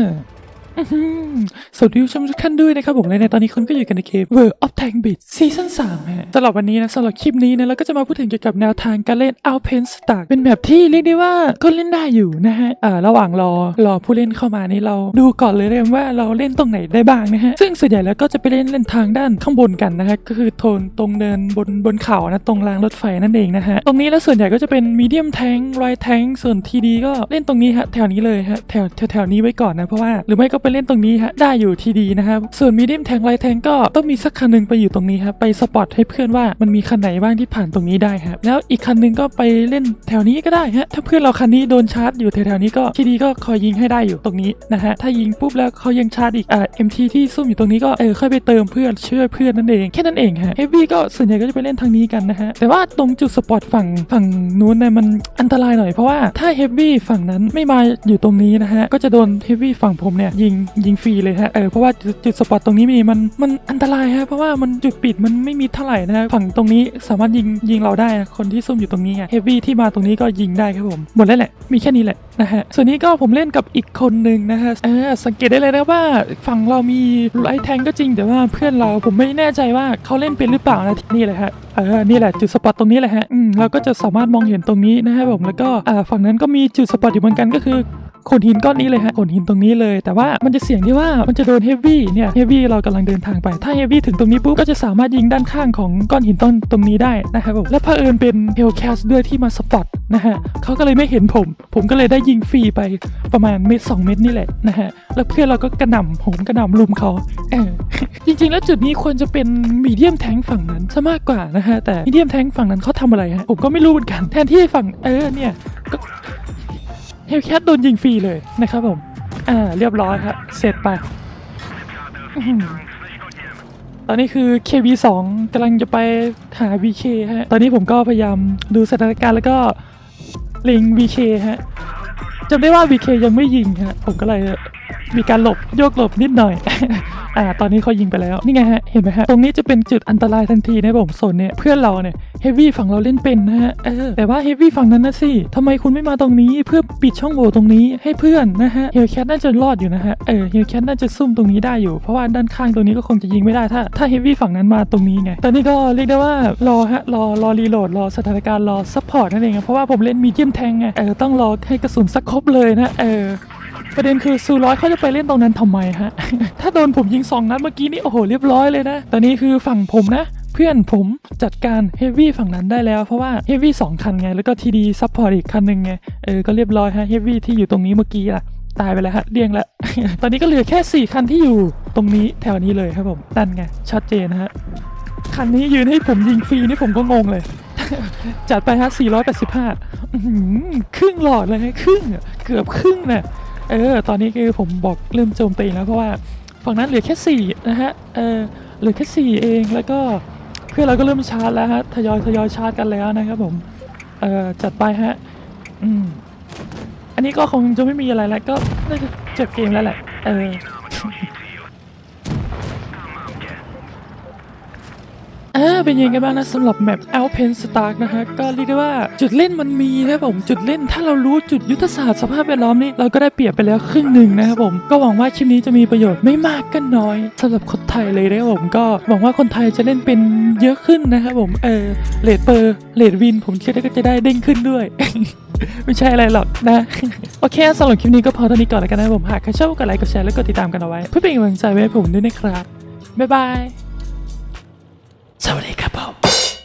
อื้อหือ สวัสดีผู้ชมทุกท่านด้วยนะครับผมและในตอนนี้คุณก็อยู่กันในเกม World of Tank Beat ซีซั่น3ฮะสำหรับวันนี้นะสำหรับคลิปนี้นะเราก็จะมาพูดถึงเกี่ยวกับแนวทางการเล่น Alpen Stark เป็นแบบที่เรียกได้ว่าก็เล่นได้อยู่นะฮะอ่าระหว่างรอรอผู้เล่นเข้ามานี่เราดูก่อนเลยเรียว่าเราเล่นตรงไหนได้บ้างนะฮะซึ่งส่วนใหญ่แล้วก็จะไปเล่นเล่นทางด้านข้างบนกันนะฮะก็คือโทนตรงเดินบนบนเขานะตรงรางรถไฟนั่นเองนะฮะตรงนี้แล้วส่วนใหญ่ก็จะเป็นมีเดียมแทงไรแทงส่วนทีดีก็เล่นตรงนี้ฮะแถวนี้เลยฮะแถวแถวแถวนี้ไว้ก่อนนะเพราะว่าหรือไม่ก็ไปเล่นตรงนี้ฮะได้อยู่ทีดีนะครับส่วนมีเดียมแทงไรแทงก็ต้องมีสักคันหนึ่งไปอยู่ตรงนี้ครับไปสปอตให้เพื่อนว่ามันมีคันไหนบ้างที่ผ่านตรงนี้ได้ครับแล้วอีกคันหนึ่งก็ไปเล่นแถวนี้ก็ได้ฮะถ้าเพื่อนเราคันนี้โดนชาร์จอยู่แถวๆนี้ก็ทีดีก็คอยยิงให้ได้อยู่ตรงนี้นะฮะถ้ายิงปุ๊บแล้วเขายังชาร์จอีกอ่า MT ที่ซุ่มอยู่ตรงนี้ก็เออค่อยไปเติมเพื่อนช่วยเพื่อนนั่นเองแค่นั้นเองฮะเฮฟวี่ก็ส่วนใหญ่ก็จะไปเล่นทางนี้กันนะฮะแต่ว่าตรงจุดสปอตฝั่งฝั่งนู้นเนี่ยมันอันตรายหน่อยเพราะว่าถ้าเฮฟวี่ฝั่งนั้นไม่มาอยู่ตรงนี้นะฮะก็จะโดนเฮฟวี่ฝั่งผมเนี่ยยิงยิงฟรีเลยฮะเออเพราะว่าจุดสปอตตรงนี้มีมันมันอันตรายฮะเพราะว่ามันจุดปิดมันไม่มีเท่าไหร่นะฮะฝั่งตรงนี้สามารถยิงยิงเราได้คนที่ซุ่มอยู่ตรงนี้เฮฟวี่ที่มาตรงนี้ก็ยิงได้ครับผมหมดแล้วแหละมีแค่นี้แหละนะฮะส่วนนี้ก็ผมเล่นกับอีกคนหนึ่งนะฮะเออสังเกตได้เลยนะว่าฝั่งเรามีไลท์แทงก็จริงแต่ว่าเพื่อนเราผมไม่แน่ใจว่าเขาเล่นเป็นหรือเปล่านะนี่เลยฮะเออนี่แหละจุดสปอตตรงนี้แหละฮะอืมเราก็จะสามารถมองเห็นตรงนี้นะครับผมแล้วก็อ่าฝั่งนั้นก็มีจุดสปอตอยู่เหมือนกันก็คือ โขดหินก้อนนี้เลยฮะโขดหินตรงนี้เลย แต่ว่ามันจะเสี่ยงที่ว่ามันจะโดนเฮฟวี่เนี่ยเฮฟวี่เรากำลังเดินทางไป ถ้าเฮฟวี่ถึงตรงนี้ปุ๊บก็จะสามารถยิงด้านข้างของก้อนหินต้นตรงนี้ได้นะครับผมและเผอิญเป็นเฮลแคสด้วยที่มาสปอตนะฮะเขาก็เลยไม่เห็นผม ผมก็เลยได้ยิงฟรีไปประมาณเม็ดสองเม็ดนี่แหละนะฮะแล้วเพื่อนเราก็กระหน่ำผมกระหน่ำลุมเขาเออจริงๆ แล้วจุดนี้ควรจะเป็นมีเดียมแทงฝั่งนั้นซะมากกว่านะฮะแต่มีเดียมแทงฝั่งนั้นเขาทำอะไรฮะผมก็ไม่รู้เหมือนกันแทนที่ฝั่งเออเนี่ยก็ เฮลแคทโดนยิงฟรีเลยนะครับผม อ่า เรียบร้อยครับ เสร็จไป ตอนนี้คือ KB2 กำลังจะไปหา VK ฮะ ตอนนี้ผมก็พยายามดูสถานการณ์แล้วก็เล็ง VK ฮะจำได้ว่า VK ยังไม่ยิงฮะ ผมก็เลย มีการหลบโยกหลบนิดหน่อย อ่า ตอนนี้เขายิงไปแล้ว นี่ไงฮะ เห็นไหมฮะ ตรงนี้จะเป็นจุดอันตรายทันทีนะผมโซนเนี่ยเพื่อนเราเนี่ยเฮฟวี่ฝั่งเราเล่นเป็นนะฮะ เออ แต่ว่าเฮฟวี่ฝั่งนั้นนะสิทำไมคุณไม่มาตรงนี้เพื่อปิดช่องโหว่ตรงนี้ให้เพื่อนนะฮะ เฮลแคทน่าจะรอดอยู่นะฮะ เออ เฮลแคทน่าจะซุ่มตรงนี้ได้อยู่ เพราะว่าด้านข้างตรงนี้ก็คงจะยิงไม่ได้ถ้าถ้าเฮฟวี่ฝั่งนั้นมาตรงนี้ไง ตอนนี้ก็เรียกได้ว่ารอฮะ รอ รอรีโหลด รอสถานการณ์ รอซัพพอร์ตนั่นเองเพราะว่าผมเล่นมีเดียมแทงไง เออ ต้องรอให้กระสุนสักครบเลยนะ เออ ประเด็นคือซูร้อยเขาจะไปเล่นตรงนั้นทำไมฮะ ถ้าโดนผมยิงสองนัดเมื่อกี้นี่โอ้โหเรียบร้อยเลยนะ ตอนนี้คือฝั่งผมนะเพื่อนผมจัดการเฮฟวี่ฝั่งนั้นได้แล้ว เพราะว่าเฮฟวี่สองคันไง แล้วก็ทีดีซัพพอร์ตอีกคันหนึ่งไง เออ ก็เรียบร้อยฮะเฮฟวี่ที่อยู่ตรงนี้เมื่อกี้อะตายไปแล้วฮะเรียงแล้ว ตอนนี้ก็เหลือแค่ 4 คันที่อยู่ตรงนี้แถวนี้เลยครับผมนั่นไง ชัดเจนฮะ คันนี้ยืนให้ผมยิงฟรีนี่ผมก็งงเลย จัดไปฮะ485อื้อหือครึ่งหลอดเลยฮะครึ่ง เกือบครึ่งน่ะ เออ ตอนนี้คือผมบอกลืมโจมตีแล้วเพราะว่าฝั่งนั้นเหลือแค่สี่นะฮะ เออ เหลือแค่สี่เอง แล้วก็เพื่อนเราก็เริ่มชาร์จแล้วฮะ ทยอยทยอยชาร์จกันแล้วนะครับผม เออจัดไปฮะ อืม อันนี้ก็คงจะไม่มีอะไรแล้วก็น่าจะจบเกมแล้วแหละ เออ อ่า เป็นยังไงบ้างนะสำหรับแมป Alpen Stark นะฮะก็เรียกได้ว่าจุดเล่นมันมีนะผมจุดเล่นถ้าเรารู้จุดยุทธศาสตร์สภาพแวดล้อมนี่เราก็ได้เปรียบไปแล้วครึ่งหนึ่งนะครับผมก็หวังว่าคลิปนี้จะมีประโยชน์ไม่มากก็น้อยสำหรับคนไทยเลยนะครับผมก็หวังว่าคนไทยจะเล่นเป็นเยอะขึ้นนะครับผมเออเลดเปอร์เลดวิน ผมเชื่อได้ก็จะได้เด้งขึ้นด้วยไม่ใช่อะไรหรอกนะ โอเคสำหรับคลิปนี้ก็พอเท่านี้ก่อนแล้วกันนะผมหากใครชอบก็กดไลค์กดแชร์แล้วกดติดตามกันเอาไว้ เพื่อเป็นกำลังใจให้ผมด้วยนะครับ บ๊ายบาย สวัสดีครับผม